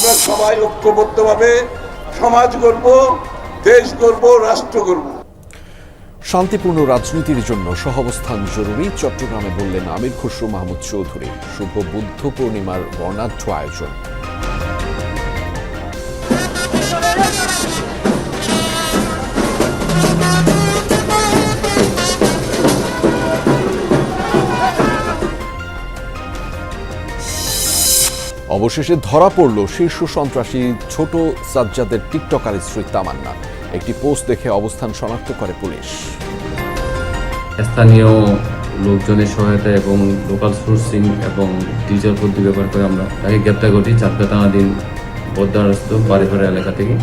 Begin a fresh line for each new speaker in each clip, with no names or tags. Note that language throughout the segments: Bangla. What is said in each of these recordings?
আমরা সবাই ঐক্যবদ্ধভাবে সমাজ গড়ব দেশ গড়ব রাষ্ট্র গড়ব
শান্তিপূর্ণ রাজনীতির জন্য সহাবস্থান জরুরি চট্টগ্রামে বললেন আমির খসরু মাহমুদ চৌধুরী শুভ বুদ্ধ পূর্ণিমার বর্ণাঢ্য আয়োজন অবশেষে ধরা পড়ল শীর্ষ সন্ত্রাসী ছোট সাজ্জাদের টিকটকার স্ত্রী তামান্না একটি পোস্ট দেখে অবস্থান শনাক্ত করে পুলিশ
স্থানীয় লোকজনের সহায়তা এবং লোকাল সোর্সিং এবং ডিজিটাল পদ্ধতি ব্যবহার করে আমরা তাকে গ্রেপ্তার করি চারটা টানা দিন বদ্যারস্ত বাড়িঘরা এলাকা থেকে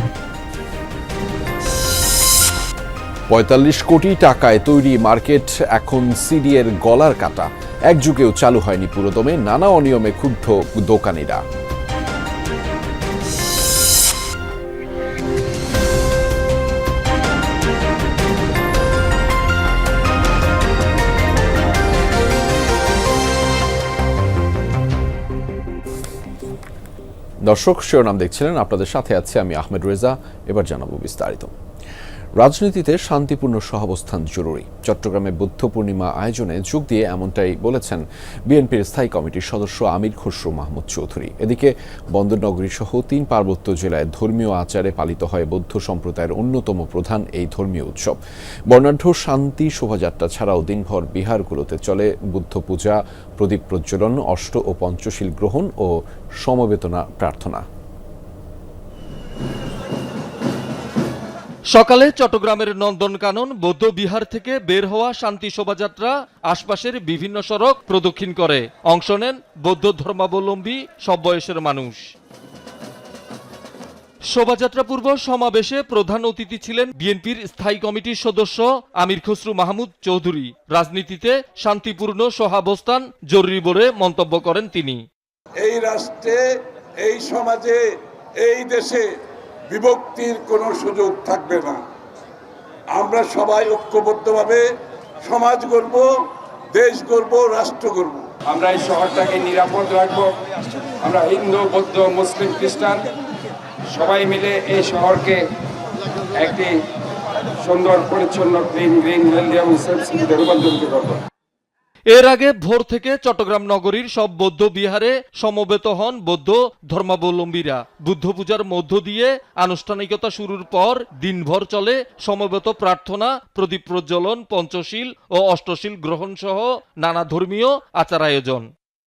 পঁয়তাল্লিশ কোটি টাকায় তৈরি মার্কেট এখন সিডিএর গলার কাটা একযুগেও চালু হয়নি পুরোদমে নানা অনিয়মে ক্ষুব্ধ দোকানিরা দর্শক শিরোনাম দেখছিলেন আপনাদের সাথে আছি আমি আহমেদ রেজা এবার জানাবো বিস্তারিত রাজনীতিতে শান্তিপূর্ণ সহাবস্থান জরুরি চট্টগ্রামে বুদ্ধ পূর্ণিমা আয়োজনে যোগ দিয়ে এমনটাই বলেছেন বিএনপির স্থায়ী কমিটির সদস্য আমির খসরু মাহমুদ চৌধুরী এদিকে বন্দরনগরী সহ তিন পার্বত্য জেলায় ধর্মীয় আচারে পালিত হয় বৌদ্ধ সম্প্রদায়ের অন্যতম প্রধান এই ধর্মীয় উৎসব বর্ণাঢ্য শান্তি শোভাযাত্রা ছাড়াও দিনভর বিহারগুলোতে চলে বুদ্ধ পূজা প্রদীপ প্রজ্বলন অষ্ট ও পঞ্চশীল গ্রহণ ও সমবেতনা প্রার্থনা সকালে চট্টগ্রামের নন্দনকানন বৌদ্ধবিহার থেকে বের হওয়া শান্তি শোভাযাত্রা আশপাশের বিভিন্ন সড়ক প্রদক্ষিণ করে অংশ নেন বৌদ্ধ ধর্মাবলম্বী সব বয়সের মানুষ শোভাযাত্রা পূর্ব সমাবেশে প্রধান অতিথি ছিলেন বিএনপির স্থায়ী কমিটির সদস্য আমির খসরু মাহমুদ চৌধুরী রাজনীতিতে শান্তিপূর্ণ সহাবস্থান জরুরি বলে মন্তব্য করেন তিনি
এই রাষ্ট্রে এই সমাজে এই দেশে বিভক্তির কোনো সুযোগ থাকবে না আমরা সবাই ঐক্যবদ্ধভাবে সমাজ গড়ব দেশ গড়ব রাষ্ট্র গড়ব
আমরা এই শহরটাকে নিরাপদ রাখব আমরা হিন্দু বৌদ্ধ মুসলিম খ্রিস্টান সবাই মিলে এই শহরকে একটি সুন্দর পরিচ্ছন্ন গ্রিন গ্রিন হেলদি এবং সিটিতে রূপান্তরিত করবো
এর আগে ভোর থেকে চট্টগ্রাম নগরীর সব বৌদ্ধ বিহারে সমবেত হন বৌদ্ধ ধর্মাবলম্বীরা বুদ্ধ পূজার মধ্য দিয়ে আনুষ্ঠানিকতা শুরুর পর দিনভর চলে সমবেত প্রার্থনা প্রদীপ প্রজ্বলন পঞ্চশীল ও অষ্টশীল গ্রহণ সহ নানা ধর্মীয় আচার আয়োজন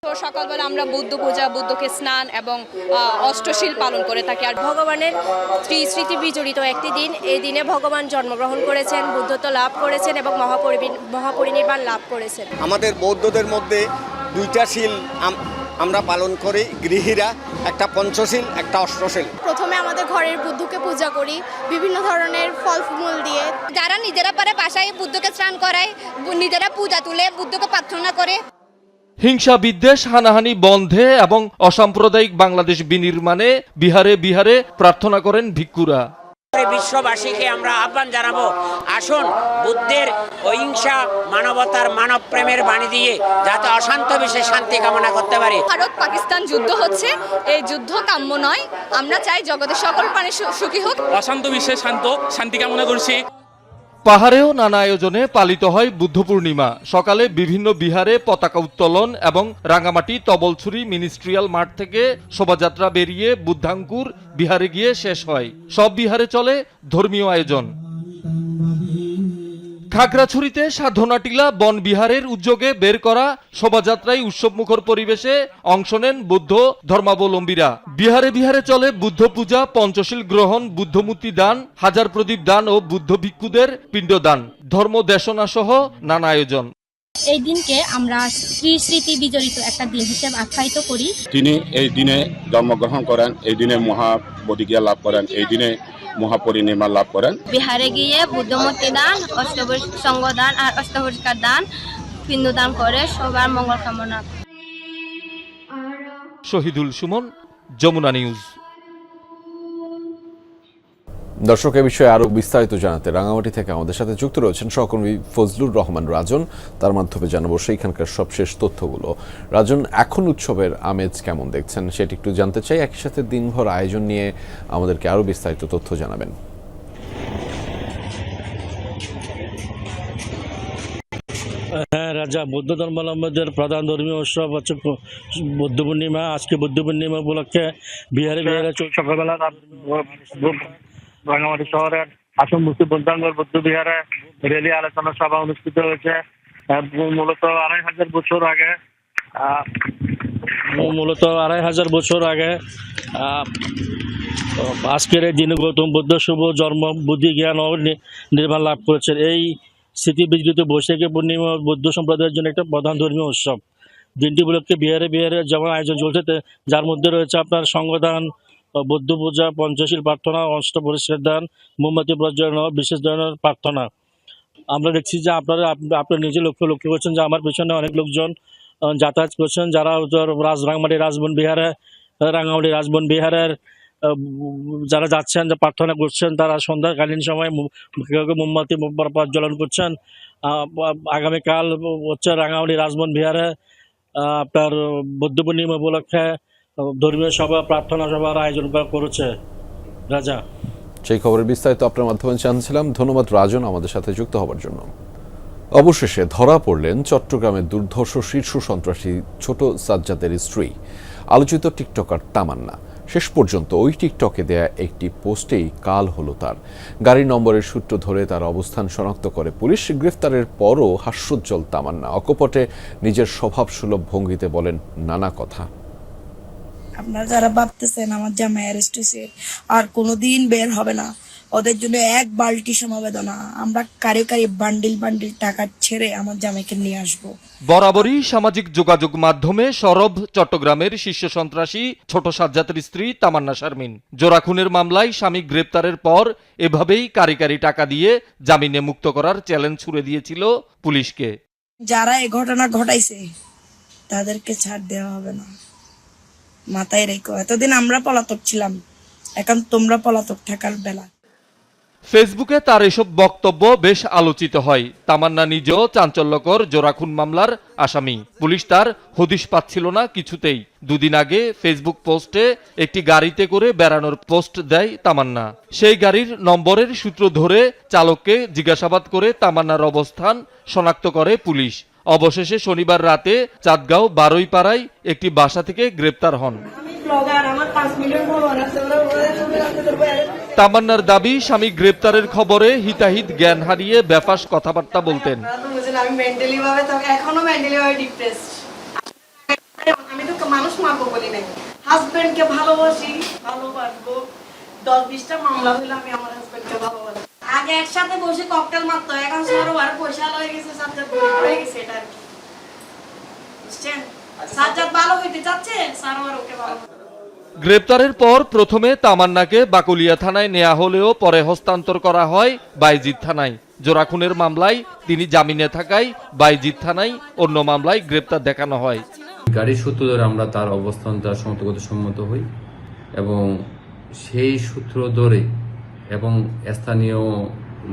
তো সকালবেলা আমরা বুদ্ধ পূজা বুদ্ধকে স্নান এবং অষ্টশীল পালন করে থাকি আর ভগবানের স্ত্রী স্মৃতি বিজড়িত একটি দিন এই দিনে ভগবান জন্মগ্রহণ করেছেন বুদ্ধত্ব লাভ করেছেন এবং মহাপরিনির্বাণ লাভ করেছেন
আমাদের বৌদ্ধদের মধ্যে দুইটা শীল আমরা পালন করি গৃহীরা একটা পঞ্চশীল একটা অষ্টশীল
প্রথমে আমাদের ঘরের বুদ্ধকে পূজা করি বিভিন্ন ধরনের ফল ফুল দিয়ে
যারা নিজেরা পারে বাসায় বুদ্ধকে স্নান করায় নিজেরা পূজা তুলে বুদ্ধকে প্রার্থনা করে
হিংসা বিদ্বেষ হানাহানি বন্ধে এবং অসাম্প্রদায়িক বাংলাদেশ বিনির্মাণে বিহারে বিহারে প্রার্থনা করেন ভিক্ষুরা
বিশ্ববাসীকে আমরা আহ্বান জানাবো আসুন বুদ্ধের অহিংসা মানবতার মানব প্রেমের বাণী দিয়ে যাতে অশান্ত বিশ্বে শান্তি কামনা করতে পারে
ভারত পাকিস্তান যুদ্ধ হচ্ছে এই যুদ্ধ কাম্য নয় আমরা চাই জগতের সকল প্রাণী সুখী হোক
অশান্ত বিশ্বে শান্ত শান্তি কামনা করছি
পাহাড়েও নানা আয়োজনে পালিত হয় বুদ্ধ পূর্ণিমা সকালে বিভিন্ন বিহারে পতাকা উত্তোলন এবং রাঙামাটি তবলছুরি মিনিস্ট্রিয়াল মাঠ থেকে শোভাযাত্রা বেরিয়ে বুদ্ধাঙ্কুর বিহারে গিয়ে শেষ হয় সব বিহারে চলে ধর্মীয় আয়োজন খাগড়াছড়িতে সাধনাটিলা বন বিহারের উদ্যোগে বের করা শোভাযাত্রায় উৎসবমুখর পরিবেশে অংশ নেন বৌদ্ধ ধর্মাবলম্বীরা বিহারে বিহারে চলে বুদ্ধ পূজা পঞ্চশীল গ্রহণ বুদ্ধমূর্তি দান হাজার প্রদীপ দান ও বুদ্ধ ভিক্ষুদের পিণ্ডদান ধর্ম দেশনা সহ নানা আয়োজন
এই দিনকে আমরা স্ত্রী স্মৃতি বিজড়িত একটা দিন হিসেবে আখ্যায়িত করি
তিনি এই দিনে জন্মগ্রহণ করেন এই দিনে মহাবোধিজ্ঞা লাভ করেন এই দিনে মহাপরিনির্মাণ লাভ করেন
বিহারে গিয়ে বুদ্ধমূর্তি দান অষ্টভুষ দান আর অষ্টভুষ্কার দান হিন্দু দান করে সবার মঙ্গল কামনা
শহীদুল সুমন যমুনা নিউজ দর্শক এ বিষয়ে আরও বিস্তারিত জানাতে রাঙামাটি থেকে আমাদের সাথে যুক্ত রয়েছেন সহকর্মী ফজলুর রহমান রাজন তার মাধ্যমে জানাবো সেইখানকার সবশেষ তথ্যগুলো রাজন এখন উৎসবের আমেজ কেমন দেখছেন সেটি একটু জানতে চাই একই সাথে দিনভর আয়োজন নিয়ে আমাদেরকে আরও বিস্তারিত তথ্য জানাবেন
হ্যাঁ রাজা বৌদ্ধ ধর্মাবলম্বীদের প্রধান ধর্মীয় উৎসব হচ্ছে বুদ্ধ পূর্ণিমা আজকে বুদ্ধ পূর্ণিমা উপলক্ষে বিহারে বিহারে সকালবেলা রাঙামাটি শহরের আসন মুক্তি বন্ধাঙ্গর বৌদ্ধবিহারে রেলি আলোচনা সভা অনুষ্ঠিত হয়েছে মূলত আড়াই হাজার বছর আগে মূলত আড়াই হাজার বছর আগে আজকের এই দিনে গৌতম বুদ্ধ শুভ জন্ম বুদ্ধি জ্ঞান ও নির্মাণ লাভ করেছেন এই স্মৃতি বিজড়িত বৈশাখী পূর্ণিমা বৌদ্ধ সম্প্রদায়ের জন্য একটা প্রধান ধর্মীয় উৎসব দিনটি উপলক্ষে বিহারে বিহারে যেমন আয়োজন চলছে যার মধ্যে রয়েছে আপনার সংবিধান বৌদ্ধ পূজা পঞ্চশীল প্রার্থনা অষ্ট পরিষ্কার দান মোমবাতি প্রজ্বলন বিশেষ ধরনের প্রার্থনা আমরা দেখছি যে আপনারা আপনি নিজে লক্ষ্য লক্ষ্য করছেন যে আমার পিছনে অনেক লোকজন যাতায়াত করছেন যারা রাজ রাজবন বিহারে রাঙামাটি রাজবন বিহারের যারা যাচ্ছেন যে প্রার্থনা করছেন তারা সন্ধ্যাকালীন সময় মোমবাতি প্রজ্বলন করছেন আগামীকাল হচ্ছে রাঙামাটি রাজবন বিহারে আপনার বৌদ্ধ পূর্ণিমা উপলক্ষে ধর্মীয় সভা প্রার্থনা সভার আয়োজন করেছে রাজা
সেই খবরের বিস্তারিত আপনার মাধ্যমে জানছিলাম ধন্যবাদ রাজন আমাদের সাথে যুক্ত হবার জন্য অবশেষে ধরা পড়লেন চট্টগ্রামের দুর্ধর্ষ শীর্ষ সন্ত্রাসী ছোট সাজ্জাদের স্ত্রী আলোচিত টিকটকার তামান্না শেষ পর্যন্ত ওই টিকটকে দেয়া একটি পোস্টেই কাল হলো তার গাড়ি নম্বরের সূত্র ধরে তার অবস্থান শনাক্ত করে পুলিশ গ্রেফতারের পরও হাস্যোজ্জ্বল তামান্না অকপটে নিজের স্বভাবসুলভ ভঙ্গিতে বলেন নানা কথা
আপনারা যারা ভাবতেছেন আমার জামাই অ্যারেস্ট হয়েছে আর কোনো দিন বের হবে না ওদের জন্য এক বালটি সমবেদনা আমরা কারে কারে বান্ডিল বান্ডিল টাকা ছেড়ে আমার জামাইকে নিয়ে আসব
বরাবরই সামাজিক যোগাযোগ মাধ্যমে সরব চট্টগ্রামের শীর্ষ সন্ত্রাসী ছোট সাজ্জাতের স্ত্রী তামান্না শারমিন জোড়া খুনের মামলায় স্বামী গ্রেপ্তারের পর এভাবেই কারি কারি টাকা দিয়ে জামিনে মুক্ত করার চ্যালেঞ্জ ছুড়ে দিয়েছিল পুলিশকে
যারা এ ঘটনা ঘটাইছে তাদেরকে ছাড় দেওয়া হবে না মাথায় রেখো এতদিন আমরা পলাতক ছিলাম এখন তোমরা পলাতক থাকার বেলা
ফেসবুকে তার এসব বক্তব্য বেশ আলোচিত হয় তামান্না নিজেও চাঞ্চল্যকর জোরাখুন মামলার আসামি পুলিশ তার হদিশ পাচ্ছিল না কিছুতেই দুদিন আগে ফেসবুক পোস্টে একটি গাড়িতে করে বেড়ানোর পোস্ট দেয় তামান্না সেই গাড়ির নম্বরের সূত্র ধরে চালককে জিজ্ঞাসাবাদ করে তামান্নার অবস্থান শনাক্ত করে পুলিশ অবশেষে শনিবার রাতে চাঁদগাঁও বারুইপাড়ায় একটি বাসা থেকে গ্রেপ্তার হন তামান্নার দাবি স্বামী গ্রেপ্তারের খবরে হিতাহিত জ্ঞান হারিয়ে ব্যাপাস কথাবার্তা বলতেন
দশ বিশটা মামলা হইলে আমি আমার আগে একসাথে বসে ককটেল মারতো এখন সরোবার পয়সা লয়ে গেছে সাজ্জাদ হয়ে গেছে এটা আর বুঝছেন আচ্ছা। সাজ্জাদ ভালো হইতে যাচ্ছে সরোবার ওকে ভালো
গ্রেপ্তারের পর প্রথমে তামান্নাকে বাকুলিয়া থানায় নেওয়া হলেও পরে হস্তান্তর করা হয় বাইজিৎ থানায় জোরাখুনের মামলায় তিনি জামিনে থাকায় বাইজিৎ থানায় অন্য মামলায় গ্রেপ্তার দেখানো হয়
গাড়ির সূত্র ধরে আমরা তার অবস্থানটা সন্তগত সম্মত হই এবং সেই সূত্র ধরে এবং স্থানীয়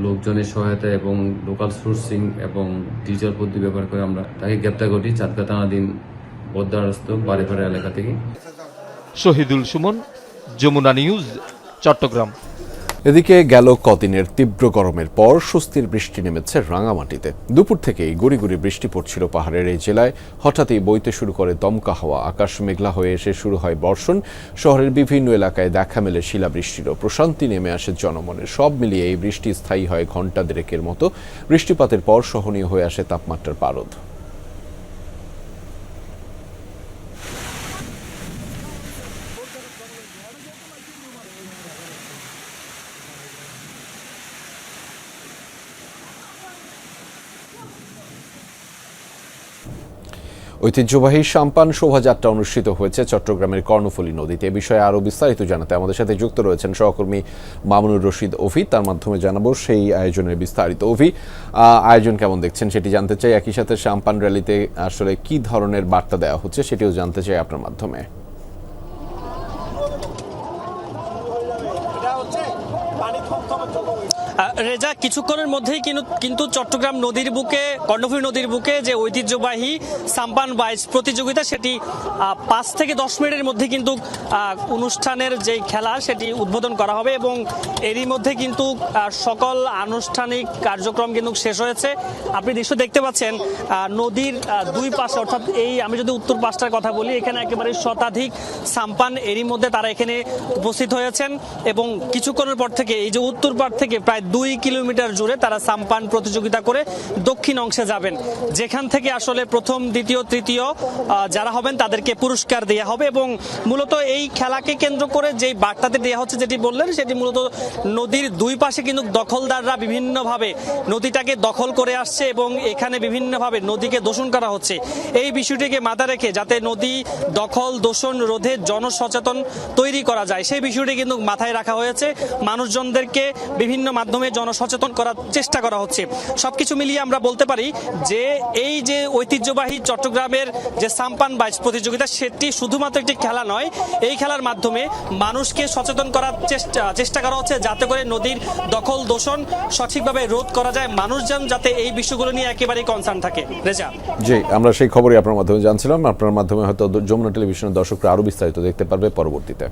লোকজনের সহায়তা এবং লোকাল সোর্সিং এবং ডিজিটাল পদ্ধতি ব্যবহার করে আমরা তাকে গ্রেপ্তার করি চাঁদকা দিন বদ্যারস্থ বাড়িঘরা এলাকা থেকে
শহীদুল সুমন যমুনা নিউজ চট্টগ্রাম এদিকে গেল কদিনের তীব্র গরমের পর স্বস্তির বৃষ্টি নেমেছে রাঙামাটিতে দুপুর থেকেই গুড়ি গুড়ি বৃষ্টি পড়ছিল পাহাড়ের এই জেলায় হঠাৎই বইতে শুরু করে দমকা হওয়া আকাশ মেঘলা হয়ে এসে শুরু হয় বর্ষণ শহরের বিভিন্ন এলাকায় দেখা মেলে শিলাবৃষ্টিরও প্রশান্তি নেমে আসে জনমনে সব মিলিয়ে এই বৃষ্টি স্থায়ী হয় ঘণ্টা দেড়েকের মতো বৃষ্টিপাতের পর সহনীয় হয়ে আসে তাপমাত্রার পারদ ঐতিহ্যবাহী সাম্পান শোভাযাত্রা অনুষ্ঠিত হয়েছে চট্টগ্রামের কর্ণফুলী নদীতে এ বিষয়ে আরও বিস্তারিত জানাতে আমাদের সাথে যুক্ত রয়েছেন সহকর্মী মামুনুর রশিদ অভি তার মাধ্যমে জানাবো সেই আয়োজনের বিস্তারিত অভি আয়োজন কেমন দেখছেন সেটি জানতে চাই একই সাথে সাম্পান র্যালিতে আসলে কি ধরনের বার্তা দেওয়া হচ্ছে সেটিও জানতে চাই আপনার মাধ্যমে
রেজা কিছুক্ষণের মধ্যেই কিন্তু চট্টগ্রাম নদীর বুকে কর্ণফুলী নদীর বুকে যে ঐতিহ্যবাহী সাম্পান বাইজ প্রতিযোগিতা সেটি পাঁচ থেকে দশ মিনিটের মধ্যে কিন্তু অনুষ্ঠানের যে খেলা সেটি উদ্বোধন করা হবে এবং এরই মধ্যে কিন্তু সকল আনুষ্ঠানিক কার্যক্রম কিন্তু শেষ হয়েছে আপনি দৃশ্য দেখতে পাচ্ছেন নদীর দুই পাশে অর্থাৎ এই আমি যদি উত্তর পাশটার কথা বলি এখানে একেবারে শতাধিক সাম্পান এরই মধ্যে তারা এখানে উপস্থিত হয়েছেন এবং কিছুক্ষণের পর থেকে থেকে এই যে উত্তর পাড় থেকে প্রায় দুই কিলোমিটার জুড়ে তারা সাম্পান প্রতিযোগিতা করে দক্ষিণ অংশে যাবেন যেখান থেকে আসলে প্রথম দ্বিতীয় তৃতীয় যারা হবেন তাদেরকে পুরস্কার দেওয়া হবে এবং মূলত এই খেলাকে কেন্দ্র করে যেই বার্তাটি দেওয়া হচ্ছে যেটি বললেন সেটি মূলত নদীর দুই পাশে কিন্তু দখলদাররা বিভিন্নভাবে নদীটাকে দখল করে আসছে এবং এখানে বিভিন্নভাবে নদীকে দূষণ করা হচ্ছে এই বিষয়টিকে মাথা রেখে যাতে নদী দখল দূষণ রোধে জনসচেতন তৈরি করা যায় সেই বিষয়টি কিন্তু মাথায় রাখা হয়েছে মানুষজন মানুষজনদেরকে বিভিন্ন মাধ্যমে জনসচেতন করার চেষ্টা করা হচ্ছে সব কিছু মিলিয়ে আমরা বলতে পারি যে এই যে ঐতিহ্যবাহী চট্টগ্রামের যে সাম্পান বাইচ প্রতিযোগিতা সেটি শুধুমাত্র একটি খেলা নয় এই খেলার মাধ্যমে মানুষকে সচেতন করার চেষ্টা চেষ্টা করা হচ্ছে যাতে করে নদীর দখল দূষণ সঠিকভাবে রোধ করা যায় মানুষজন যাতে এই বিষয়গুলো নিয়ে একেবারেই কনসার্ন থাকে রেজা
জি আমরা সেই খবরই আপনার মাধ্যমে জানছিলাম আপনার মাধ্যমে হয়তো যমুনা টেলিভিশনের দর্শকরা আরও বিস্তারিত দেখতে পারবে পরবর্তীতে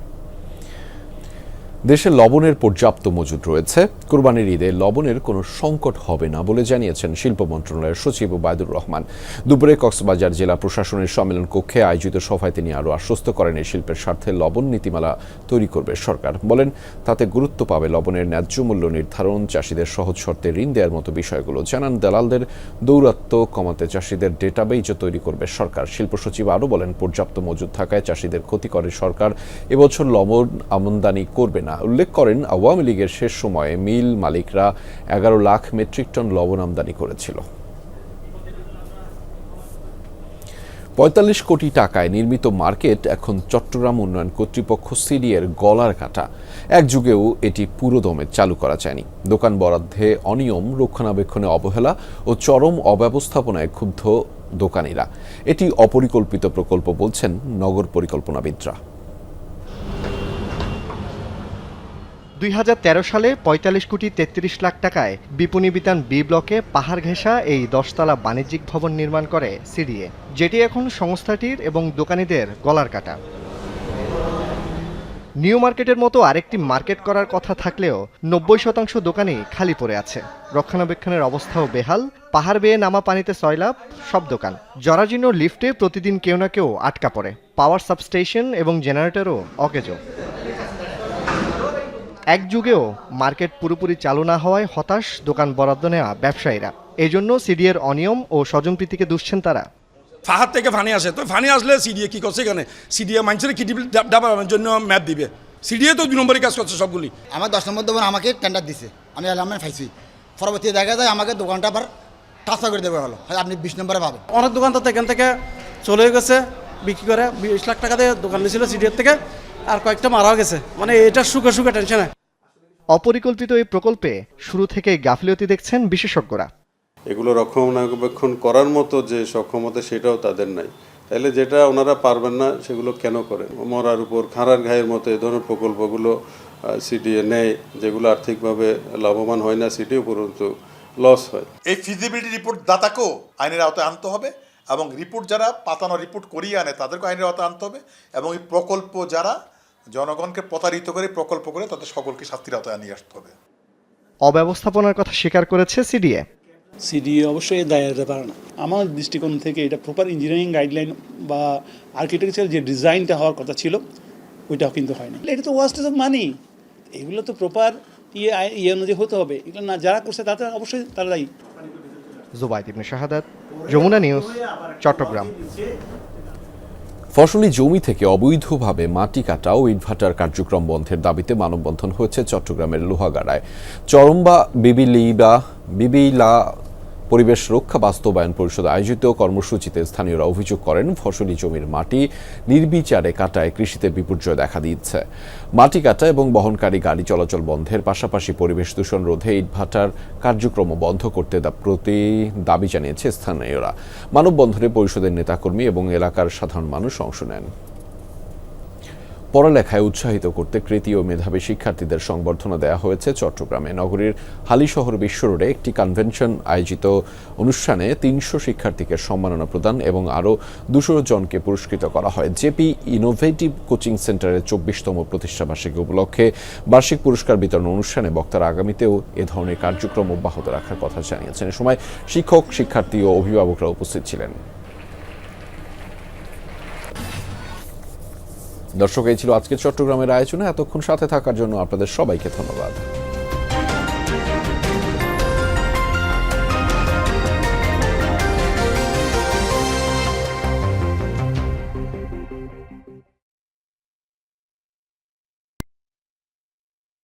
দেশে লবণের পর্যাপ্ত মজুদ রয়েছে কোরবানির ঈদে লবণের কোনো সংকট হবে না বলে জানিয়েছেন শিল্প মন্ত্রণালয়ের সচিব ওবায়দুর রহমান দুপুরে কক্সবাজার জেলা প্রশাসনের সম্মেলন কক্ষে আয়োজিত সভায় তিনি আরও আশ্বস্ত করেন এই শিল্পের স্বার্থে লবণ নীতিমালা তৈরি করবে সরকার বলেন তাতে গুরুত্ব পাবে লবণের ন্যায্য মূল্য নির্ধারণ চাষিদের সহজ শর্তে ঋণ দেওয়ার মতো বিষয়গুলো জানান দালালদের দৌরাত্ম কমাতে চাষিদের ডেটাবেইজও তৈরি করবে সরকার শিল্প সচিব আরও বলেন পর্যাপ্ত মজুদ থাকায় চাষিদের ক্ষতি করে সরকার এবছর লবণ আমদানি করবে না উল্লেখ করেন আওয়ামী লীগের শেষ সময়ে মিল মালিকরা এগারো লাখ মেট্রিক টন লবণ আমদানি করেছিল পঁয়তাল্লিশ কোটি টাকায় নির্মিত মার্কেট এখন চট্টগ্রাম উন্নয়ন কর্তৃপক্ষ এর গলার কাটা এক যুগেও এটি পুরোদমে চালু করা যায়নি দোকান বরাদ্দে অনিয়ম রক্ষণাবেক্ষণে অবহেলা ও চরম অব্যবস্থাপনায় ক্ষুব্ধ দোকানিরা এটি অপরিকল্পিত প্রকল্প বলছেন নগর পরিকল্পনাবিদরা দুই সালে ৪৫ কোটি ৩৩ লাখ টাকায় বিপণী বিতান বি ব্লকে পাহাড় ঘেঁষা এই দশতলা বাণিজ্যিক ভবন নির্মাণ করে সিডিএ যেটি এখন সংস্থাটির এবং দোকানিদের গলার কাটা নিউ মার্কেটের মতো আরেকটি মার্কেট করার কথা থাকলেও নব্বই শতাংশ দোকানই খালি পড়ে আছে রক্ষণাবেক্ষণের অবস্থাও বেহাল পাহাড় বেয়ে নামা পানিতে সয়লাভ সব দোকান জরাজীর্ণ লিফটে প্রতিদিন কেউ না কেউ আটকা পড়ে পাওয়ার সাবস্টেশন এবং জেনারেটরও অকেজো এক যুগেও মার্কেট পুরোপুরি চালু না হওয়ায় হতাশ দোকান বরাদ্দ নেওয়া ব্যবসায়ীরা এজন্য সিডিএর অনিয়ম ও স্বজনপ্রীতিকে দুষছেন তারা
ফাহার থেকে ফানি আসে তো ফানি আসলে সিডিএ কী করছে এখানে সিডিএ মানুষের কি ডাবার জন্য ম্যাপ দিবে সিডিএ তো দুই নম্বরই কাজ করছে সবগুলি
আমার দশ নম্বর দোকান আমাকে টেন্ডার দিছে আমি অ্যালার্মেন্ট মানে ফাইছি পরবর্তী দেখা যায় আমাকে দোকানটা আবার টাচা করে দেবে ভালো আপনি বিশ নম্বরে পাবেন
অনেক দোকান তো এখান থেকে চলে গেছে বিক্রি করে বিশ লাখ টাকা দিয়ে দোকান নিয়েছিল সিডিএর থেকে আর কয়েকটা মারাও গেছে মানে এটা সুখে সুখে টেনশনে
অপরিকল্পিত এই প্রকল্পে শুরু থেকে গাফিলতি দেখছেন বিশেষজ্ঞরা
এগুলো রক্ষণাবেক্ষণ করার মতো যে সক্ষমতা সেটাও তাদের নাই তাহলে যেটা ওনারা পারবেন না সেগুলো কেন করেন মরার উপর খাঁড়ার ঘায়ের মতো এ ধরনের প্রকল্পগুলো সিডিএ নেয় যেগুলো আর্থিকভাবে লাভবান হয় না সিটি উপরন্তু লস হয়
এই ফিজিবিলিটি রিপোর্ট দাতাকেও আইনের আওতায় আনতে হবে এবং রিপোর্ট যারা পাতানো রিপোর্ট করিয়ে আনে তাদেরকে আইনের আওতায় আনতে হবে এবং এই প্রকল্প যারা জনগণকে প্রতারিত করে প্রকল্প করে তাদের সকলকে শাস্তির আওতায় নিয়ে আসতে হবে
অব্যবস্থাপনার কথা স্বীকার করেছে সিডিএ
সিডিএ অবশ্যই দায় হতে পারে না আমার দৃষ্টিকোণ থেকে এটা প্রপার ইঞ্জিনিয়ারিং গাইডলাইন বা আর্কিটেকচার যে ডিজাইনটা হওয়ার কথা ছিল ওইটাও কিন্তু হয়নি এটা তো ওয়াস্ট অফ মানি এগুলো তো প্রপার ইয়ে ইয়ে অনুযায়ী হতে হবে এগুলো না যারা করছে তাতে অবশ্যই তারা দায়ী
জুবাইদ শাহাদ যমুনা নিউজ চট্টগ্রাম ফসলি জমি থেকে অবৈধভাবে মাটি কাটা ও ইনভার্টার কার্যক্রম বন্ধের দাবিতে মানববন্ধন হয়েছে চট্টগ্রামের লোহাগাড়ায় চরম্বা বিবিলিবা বিবিলা পরিবেশ রক্ষা বাস্তবায়ন পরিষদ আয়োজিত কর্মসূচিতে স্থানীয়রা অভিযোগ করেন ফসলি জমির মাটি নির্বিচারে কাটায় কৃষিতে বিপর্যয় দেখা দিচ্ছে মাটি কাটা এবং বহনকারী গাড়ি চলাচল বন্ধের পাশাপাশি পরিবেশ দূষণ রোধে ইটভাটার কার্যক্রম বন্ধ করতে প্রতি দাবি জানিয়েছে স্থানীয়রা মানববন্ধনে পরিষদের নেতাকর্মী এবং এলাকার সাধারণ মানুষ অংশ নেন পড়ালেখায় উৎসাহিত করতে কৃতি ও মেধাবী শিক্ষার্থীদের সংবর্ধনা দেওয়া হয়েছে চট্টগ্রামে নগরীর হালিশহর বিশ্ব রোডে একটি কনভেনশন আয়োজিত অনুষ্ঠানে তিনশো শিক্ষার্থীকে সম্মাননা প্রদান এবং আরও দুশো জনকে পুরস্কৃত করা হয় জেপি ইনোভেটিভ কোচিং সেন্টারের চব্বিশতম বার্ষিকী উপলক্ষে বার্ষিক পুরস্কার বিতরণ অনুষ্ঠানে বক্তারা আগামীতেও এ ধরনের কার্যক্রম অব্যাহত রাখার কথা জানিয়েছেন এ সময় শিক্ষক শিক্ষার্থী ও অভিভাবকরা উপস্থিত ছিলেন দর্শক এই ছিল আজকের চট্টগ্রামের আয়োজনে এতক্ষণ সাথে থাকার জন্য আপনাদের সবাইকে ধন্যবাদ